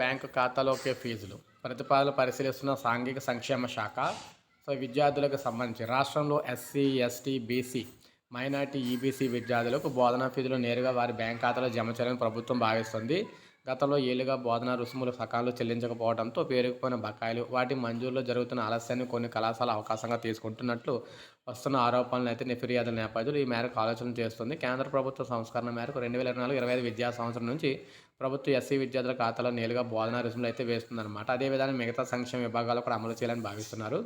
Bank ఖాతాలోకే ఫీజులు. ప్రతిపాదనలు పరిశీలిస్తున్న సాంఘిక సంక్షేమ శాఖ సో విద్యార్థులకు సంబంధించి రాష్ట్రంలో SC ST BC minority EBC విద్యార్థులకు బోధనా ఫీజులు నేరుగా వారి బ్యాంక్ ఖాతాలో జమ చేయాలని ప్రభుత్వం భావిస్తుంది. గతంలో ఏలుగా బోధన రుసుములు సకాలు చెల్లించకపోవడంతో పేరుకుపోయిన బకాయిలు వాటి మంజూరులో జరుగుతున్న ఆలస్యాన్ని కొన్ని కళాశాల అవకాశంగా తీసుకుంటున్నట్లు వస్తున్న ఆరోపణలు అయితే ఫిర్యాదుల నేపథ్యంలో ఈ మేరకు ఆలోచన చేస్తుంది. కేంద్ర ప్రభుత్వ సంస్కరణ మేరకు రెండు వేల ఇరవై నాలుగు ఇరవై ఐదు విద్యా సంవత్సరం నుంచి ప్రభుత్వం ఎస్సీ విద్యార్థుల ఖాతాలో నేరుగా బోధనా రుసుములు అయితే వేస్తుందన్నమాట. అదేవిధంగా మిగతా సంక్షేమ విభాగాలు కూడా అమలు చేయాలని భావిస్తున్నారు.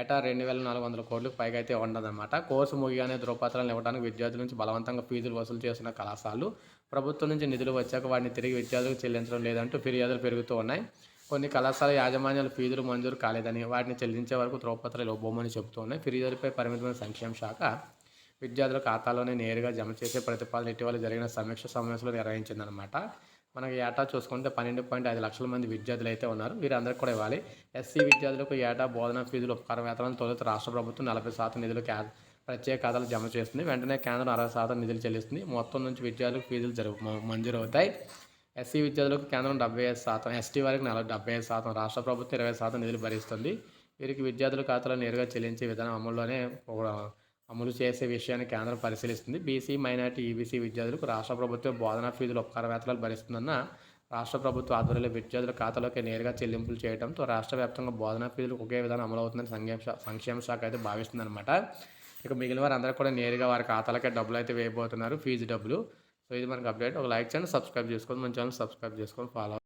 ఏటా రెండు వేల నాలుగు వందల కోట్లకు పైగా అయితే ఉండదన్నమాట. కోర్సు ముగియనే ధృవపత్రాలను ఇవ్వడానికి విద్యార్థుల నుంచి బలవంతంగా ఫీజులు వసూలు చేస్తున్న కళాశాలలు ప్రభుత్వం నుంచి నిధులు వచ్చాక వాటిని తిరిగి విద్యార్థులకు చెల్లించడం లేదంటూ ఫిర్యాదులు పెరుగుతూ ఉన్నాయి. కొన్ని కళాశాల యాజమాన్యాలు ఫీజులు మంజూరు కాలేదని వాటిని చెల్లించే వరకు ధృవపత్రాలు ఇవ్వబోమని చెబుతూ ఉన్నాయి. ఫిర్యాదులపై పరిమితమైన సంక్షేమ శాఖ విద్యార్థుల ఖాతాలోనే నేరుగా జమ చేసే ప్రతిపాదన ఇటీవల జరిగిన సమీక్ష సమావేశంలో నిర్వహించిందనమాట మనకి ఏటా చూసుకుంటే పన్నెండు పాయింట్ ఐదు లక్షల మంది విద్యార్థులు అయితే ఉన్నారు. వీరందరికీ కూడా ఇవ్వాలి. ఎస్సీ విద్యార్థులకు ఏటా బోధనా ఫీజులు ఉపకార వేతనం తొలుత రాష్ట్ర ప్రభుత్వం నలభై శాతం నిధులు క్యా ప్రత్యేక ఖాతాలు జమ చేస్తుంది. వెంటనే కేంద్రం అరవై శాతం నిధులు చెల్లిస్తుంది. మొత్తం నుంచి విద్యార్థులకు ఫీజులు జరుగు మంజూరు అవుతాయి. ఎస్సీ విద్యార్థులకు కేంద్రం డెబ్బై ఐదు శాతం ఎస్టీ వారికి నలభై డెబ్బై ఐదు శాతం రాష్ట్ర ప్రభుత్వం ఇరవై శాతం నిధులు భరిస్తుంది. వీరికి విద్యార్థుల ఖాతాలో నేరుగా చెల్లించే విధానం అమల్లోనే ఒక- అమలు చేసే విషయాన్ని కేంద్రం పరిశీలిస్తుంది. బీసీ మైనార్టీ ఈబీసీ విద్యార్థులకు రాష్ట్ర ప్రభుత్వం బోధనా ఫీజులు ఉపకార వేతనాలు భరిస్తుందన్న రాష్ట్ర ప్రభుత్వ ఆధ్వర్యంలో విద్యార్థుల ఖాతాలోకి నేరుగా చెల్లింపులు చేయడంతో రాష్ట్ర వ్యాప్తంగా బోధనా ఫీజులు ఒకే విధానం అమలవుతుందని సంక్షేమ సంక్షేమ శాఖ అయితే భావిస్తుందన్నమాట. ఇక మిగిలిన వారు అందరూ కూడా నేరుగా వారి ఖాతాలకే డబ్బులు అయితే వేయబోతున్నారు ఫీజు డబ్బులు. సో ఇది మనకు అప్డేట్. ఒక లైక్ చేయండి సబ్స్క్రైబ్ చేసుకోండి. మన ఛానల్ సబ్స్క్రైబ్ చేసుకొని ఫాలో